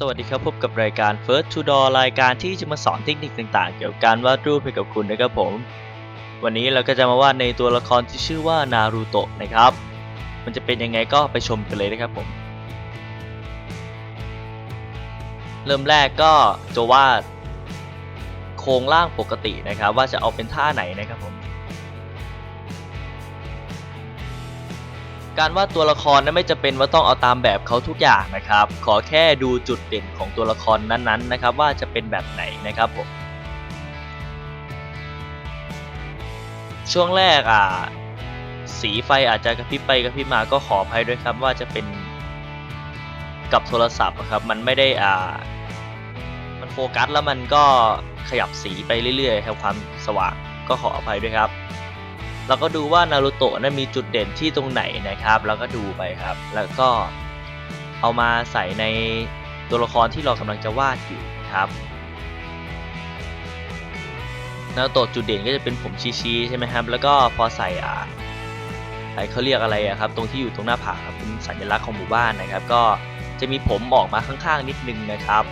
สวัสดีครับพบกับรายการ First to Door รายการที่จะมาสอนเทคนิคต่างๆ เกี่ยวกับการวาดรูปให้กับคุณนะครับผม วันนี้เราก็จะมาวาดในตัวละครที่ชื่อว่านารูโตะนะครับ มันจะเป็นยังไงก็ไปชมกันเลยนะครับผม เริ่มแรกก็จะวาดโครงร่างปกตินะครับ ว่าจะเอาเป็นท่าไหนนะครับผม การวาดตัวละครนั้นไม่จำเป็นว่าต้องเอาตามแบบเขาทุกอย่างนะครับ ขอแค่ดูจุดเด่นของตัวละครนั้นๆนะครับ ว่าจะเป็นแบบไหนนะครับผมช่วงแรกอะสีไฟอาจจะกระพริบไปกระพริบมาก็ขออภัยด้วยครับว่าจะเป็นกับโทรศัพท์ครับมันไม่ได้อ่า มันโฟกัสแล้วมันก็ขยับสีไปเรื่อยๆครับความสว่างก็ขออภัยด้วยครับ เราก็ดูว่านารูโตะนั้นมีจุดเด่นที่ตรงไหนนะครับแล้วก็ดูไปครับ แล้วก็เอามาใส่ในตัวละครที่เรากำลังจะวาดอยู่ครับนารูโตะจุดเด่นก็จะเป็นผมชี้ๆใช่ไหมครับ แล้วก็พอใส่อ่าใส่เขาเรียกอะไรครับ ตรงที่อยู่ตรงหน้าผากครับเป็นสัญลักษณ์ของหมู่บ้านนะครับ ก็จะมีผมออกมาข้างๆนิดนึงนะครับ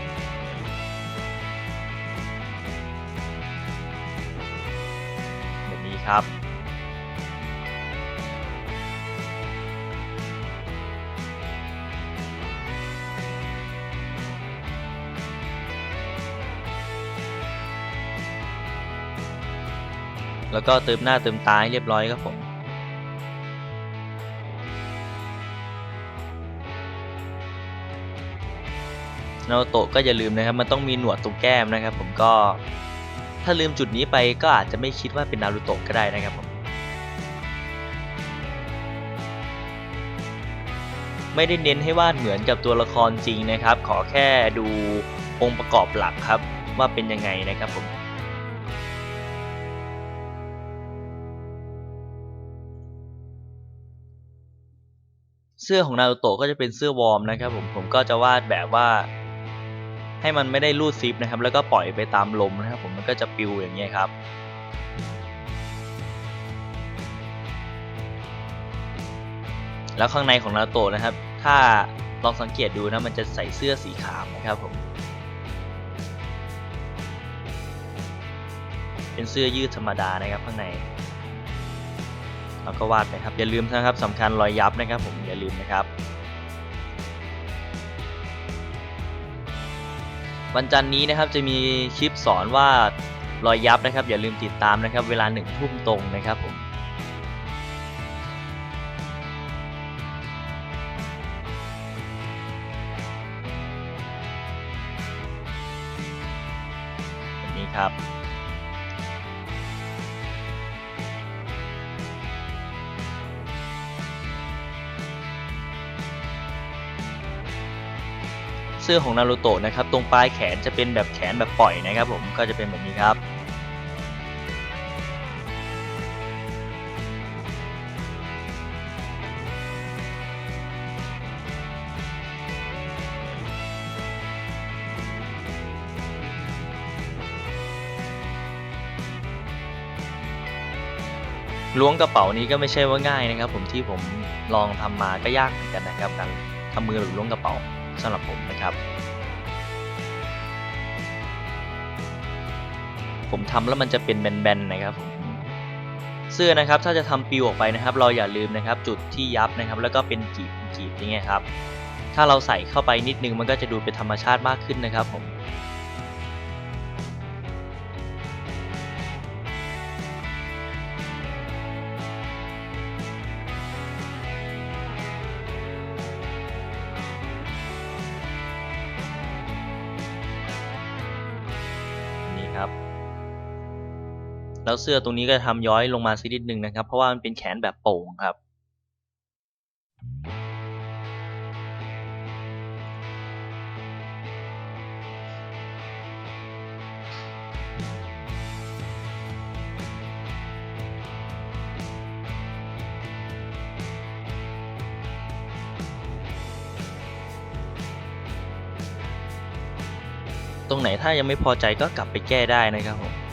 แบบนี้ครับ แล้วก็เติมหน้าเติมตาให้เรียบร้อยครับผมนาโโตะก็อย่าลืมนะครับ มันต้องมีหนวดตรงแก้มนะครับ ผมก็ถ้าลืมจุดนี้ไปก็อาจจะไม่คิดว่าเป็นนารูโตะก็ได้นะครับผมไม่ได้เน้นให้วาดเหมือนกับตัวละครจริงนะครับ ขอแค่ดูองค์ประกอบหลักครับว่าเป็นยังไงนะครับผม เสื้อของนารูโตะก็จะเป็นเสื้อวอร์มนะครับผมผมก็จะวาดแบบว่า ให้มันไม่ได้รูดซิปนะครับ แล้วก็ปล่อยไปตามลมนะครับ ผมมันก็จะปิวอย่างเงี้ยครับแล้วข้างในของนารูโตะนะครับ ถ้าลองสังเกตดูนะ มันจะใส่เสื้อสีขาวนะครับผม เป็นเสื้อยืดธรรมดานะครับข้างใน เราก็วาดไปครับ อย่าลืมนะครับสำคัญรอยยับนะครับ ผมอย่าลืมนะครับ วันจันนี้นะครับจะมีคลิปสอนว่ารอยยับนะครับ อย่าลืมติดตามนะครับ เวลาหนึ่งทุ่มตรงนะครับผม เสื้อของนารูโตะนะครับตรงปลายแขนจะเป็นแบบแขนแบบปล่อยนะครับผมก็จะเป็นแบบนี้ครับล้วงกระเป๋านี้ก็ไม่ใช่ว่าง่ายนะครับ ผมที่ผมลองทำมาก็ยากเหมือนกันนะครับการทำมือหรือล้วงกระเป๋า สำหรับผมนะครับ ผมทำแล้วมันจะเป็นแบนๆนะครับผมเสื้อนะครับถ้าจะทำปิวออกไปนะครับ เราอย่าลืมนะครับจุดที่ยับนะครับ แล้วก็เป็นกีบกีบอย่างเงี้ยครับถ้าเราใส่เข้าไปนิดนึงมันก็จะดูเป็นธรรมชาติมากขึ้นนะครับผม แล้วเสื้อตรงนี้ก็ทำย้อยลงมาสักนิดนึงนะครับ เพราะว่ามันเป็นแขนแบบโป่งครับ ตรงไหนถ้ายังไม่พอใจก็กลับไปแก้ได้นะครับผม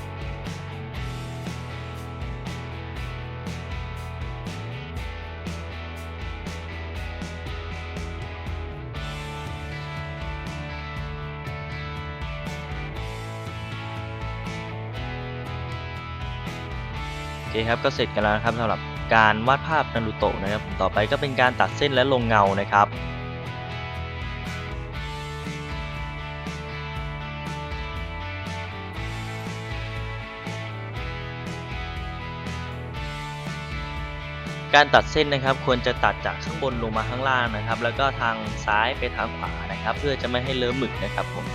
เคครับก็เสร็จกันแล้วนะครับสำหรับการวาดภาพนารูโตะนะครับต่อไปก็เป็นการตัดเส้นและลงเงานะครับการตัดเส้นนะครับควรจะตัดจากข้างบนลงมาข้างล่างนะครับ แล้วก็ทางซ้ายไปทางขวานะครับ เพื่อจะไม่ให้เลอะหมึกนะครับผม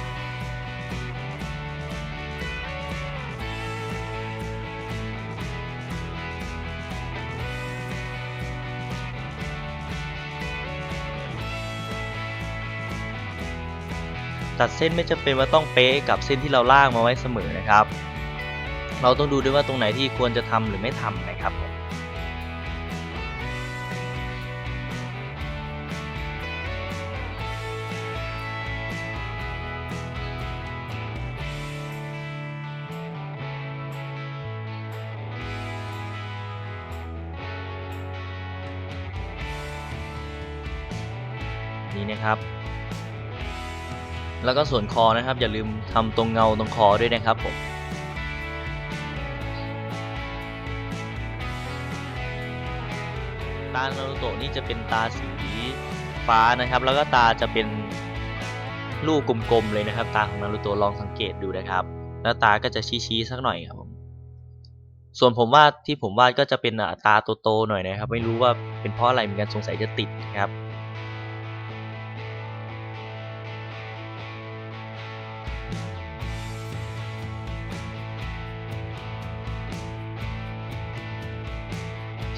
ตัดเส้นไม่จำเป็นว่าต้องเป๊ะกับเส้นที่เราล่างมาไว้เสมอนะครับ เราต้องดูด้วยว่าตรงไหนที่ควรจะทำหรือไม่ทำนะครับนี่นะครับ แล้วก็ส่วนคอนะครับ อย่าลืมทำตรงเงาตรงคอด้วยนะครับผมตานารูโตะนี่จะเป็นตาสีฟ้านะครับ แล้วก็ตาจะเป็นลูกกลมๆเลยนะครับ ตาของนารูโตะลองสังเกตดูนะครับ แล้วตาก็จะชี้ๆสักหน่อยครับผมส่วนผมวาดที่ผมวาดก็จะเป็นตาโตๆหน่อยนะครับ ไม่รู้ว่าเป็นเพราะอะไรเหมือนกันสงสัยจะติดนะครับ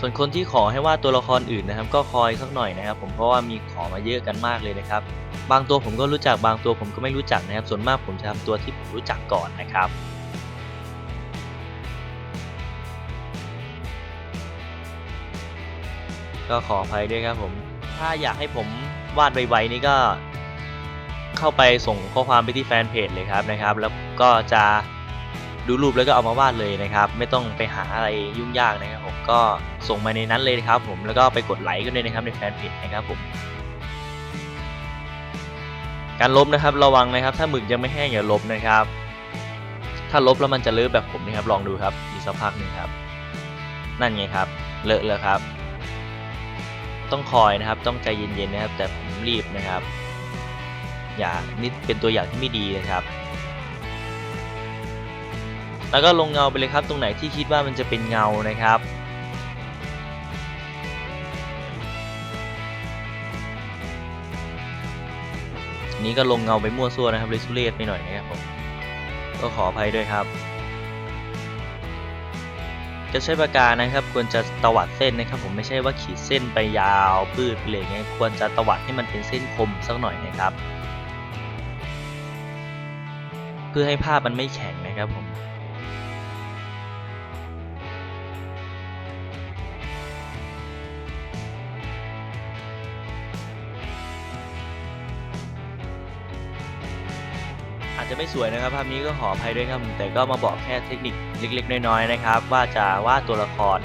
ส่วนคนที่ขอให้วาดตัวละครอื่นนะครับ ก็คอยสักหน่อยนะครับ ผมเพราะว่ามีขอมาเยอะกันมากเลยนะครับ บางตัวผมก็รู้จักบางตัวผมก็ไม่รู้จักนะครับ ส่วนมากผมจะทำตัวที่ผมรู้จักก่อนนะครับก็ขออภัยด้วยครับผม ถ้าอยากให้ผมวาดไวๆนี่ก็เข้าไปส่งข้อความไปที่แฟนเพจเลยครับนะครับ แล้วก็จะดูรูปแล้วก็เอามาวาดเลยนะครับ ไม่ต้องไปหาอะไรยุ่งยากนะครับ ก็ส่งมาในนั้นเลยนะครับผมแล้วก็ไปกดไลค์กันด้วยนะครับในแฟนเพจนะครับผมการลบนะครับระวังนะครับ ถ้าหมึกยังไม่แห้งอย่าลบนะครับ ถ้าลบแล้วมันจะเลอะแบบผมนี่ครับลองดูครับอีกสักพักหนึ่งครับ นั่นไงครับ เลอะแล้วครับ ต้องคอยนะครับ ต้องใจเย็นๆนะครับ แต่ผมรีบนะครับ อย่านี่เป็นตัวอย่างที่ไม่ดีนะครับ แล้วก็ลงเงาไปเลยครับ ตรงไหนที่คิดว่ามันจะเป็นเงานะครับ นนี้ก็ลงเงาไปมั่วซั่วนะครับเลยทุเรศไปหน่อยนะครับผมก็ขออภัยด้วยครับ จะใช้ปากกานะครับ ควรจะตวัดเส้นนะครับ ผมไม่ใช่ว่าขีดเส้นไปยาวปืดไปเลยางเงี้ยควรจะตวัดให้มันเป็นเส้นคมสักหน่อยนะครับ เพื่อให้ภาพมันไม่แข็งนะครับผม จจะไม่สวยนะครับภาพนี้ก็ขออภัยด้วยครับแต่ก็มาบอกแค่เทคนิคเล็กๆ น้อยๆนะครับ ว่าจะวาดตัวละคร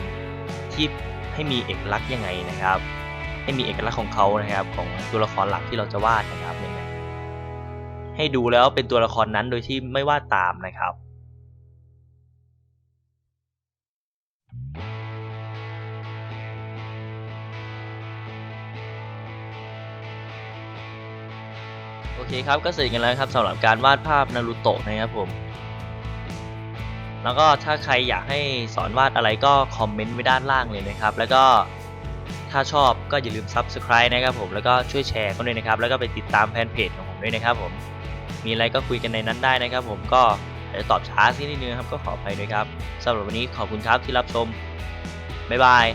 ที่ให้มีเอกลักษณ์ยังไงนะครับ ให้มีเอกลักษณ์ของเขานะครับ ของตัวละครหลักที่เราจะวาดนะครับยังไงให้ดูแล้วเป็นตัวละครนั้นโดยที่ไม่วาดตามนะครับ โอเคครับก็เสร็จกันแล้วครับสำหรับการวาดภาพนารูโตะนะครับผม แล้วก็ถ้าใครอยากให้สอนวาดอะไรก็คอมเมนต์ไว้ด้านล่างเลยนะครับ แล้วก็ถ้าชอบก็อย่าลืม Subscribe นะครับผมแล้วก็ช่วยแชร์กันด้วยนะครับ แล้วก็ไปติดตามแฟนเพจของผมด้วยนะครับผมมีอะไรก็คุยกันในนั้นได้นะครับ ผมก็อาจจะตอบช้าสักนิดนึงครับก็ขออภัยด้วยครับสำหรับวันนี้ขอบคุณครับที่รับชมบ๊ายบาย